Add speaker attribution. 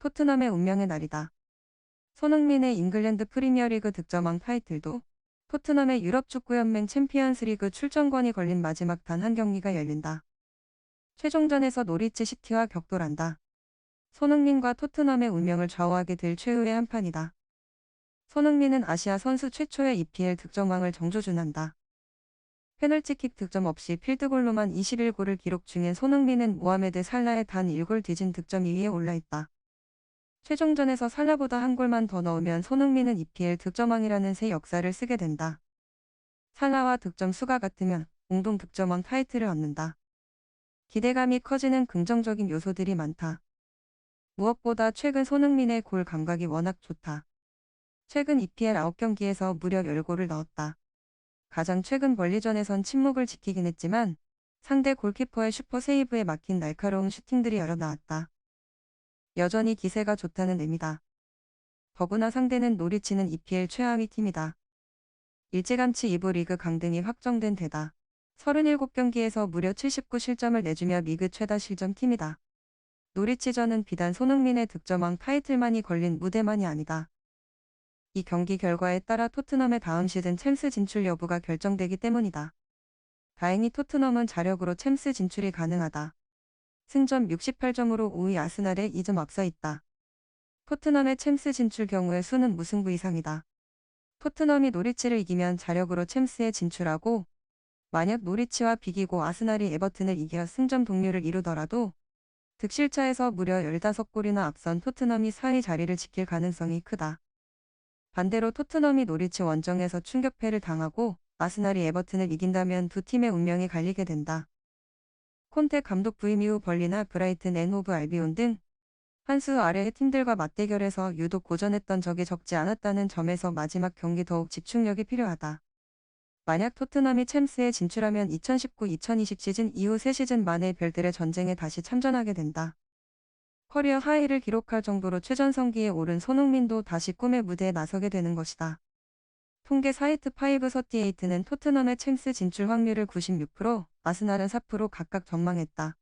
Speaker 1: 토트넘의 운명의 날이다. 손흥민의 잉글랜드 프리미어리그 득점왕 타이틀도 토트넘의 유럽 축구연맹 챔피언스리그 출전권이 걸린 마지막 단 한 경기가 열린다. 최종전에서 노리치 시티와 격돌한다. 손흥민과 토트넘의 운명을 좌우하게 될 최후의 한 판이다. 손흥민은 아시아 선수 최초의 EPL 득점왕을 정조준한다. 페널티킥 득점 없이 필드골로만 21골을 기록 중인 손흥민은 모하메드 살라의 단 1골 뒤진 득점 2위에 올라있다. 최종전에서 살라보다 한 골만 더 넣으면 손흥민은 EPL 득점왕이라는 새 역사를 쓰게 된다. 살라와 득점 수가 같으면 공동 득점왕 타이틀을 얻는다. 기대감이 커지는 긍정적인 요소들이 많다. 무엇보다 최근 손흥민의 골 감각이 워낙 좋다. 최근 EPL 9경기에서 무려 10골을 넣었다. 가장 최근 벌리전에선 침묵을 지키긴 했지만 상대 골키퍼의 슈퍼 세이브에 막힌 날카로운 슈팅들이 여러 나왔다. 여전히 기세가 좋다는 의미다. 더구나 상대는 노리치는 EPL 최하위 팀이다. 일찌감치 2부 리그 강등이 확정된 데다 37경기에서 무려 79실점을 내주며 리그 최다 실점 팀이다. 노리치전은 비단 손흥민의 득점왕 타이틀만이 걸린 무대만이 아니다. 이 경기 결과에 따라 토트넘의 다음 시즌 챔스 진출 여부가 결정되기 때문이다. 다행히 토트넘은 자력으로 챔스 진출이 가능하다. 승점 68점으로 5위 아스날에 2점 앞서 있다. 토트넘의 챔스 진출 경우의 수는 무승부 이상이다. 토트넘이 노리치를 이기면 자력으로 챔스에 진출하고 만약 노리치와 비기고 아스날이 에버튼을 이겨 승점 동률을 이루더라도 득실차에서 무려 15골이나 앞선 토트넘이 4위 자리를 지킬 가능성이 크다. 반대로 토트넘이 노리치 원정에서 충격패를 당하고 아스날이 에버튼을 이긴다면 두 팀의 운명이 갈리게 된다. 콘테 감독 부임 이후 벌리나 브라이튼 앤호브 알비온 등 한 수 아래의 팀들과 맞대결에서 유독 고전했던 적이 적지 않았다는 점에서 마지막 경기 더욱 집중력이 필요하다. 만약 토트넘이 챔스에 진출하면 2019-2020 시즌 이후 3시즌 만에 별들의 전쟁에 다시 참전하게 된다. 커리어 하이를 기록할 정도로 최전성기에 오른 손흥민도 다시 꿈의 무대에 나서게 되는 것이다. 통계 사이트 538는 토트넘의 챔스 진출 확률을 96%, 아스날은 4% 각각 전망했다.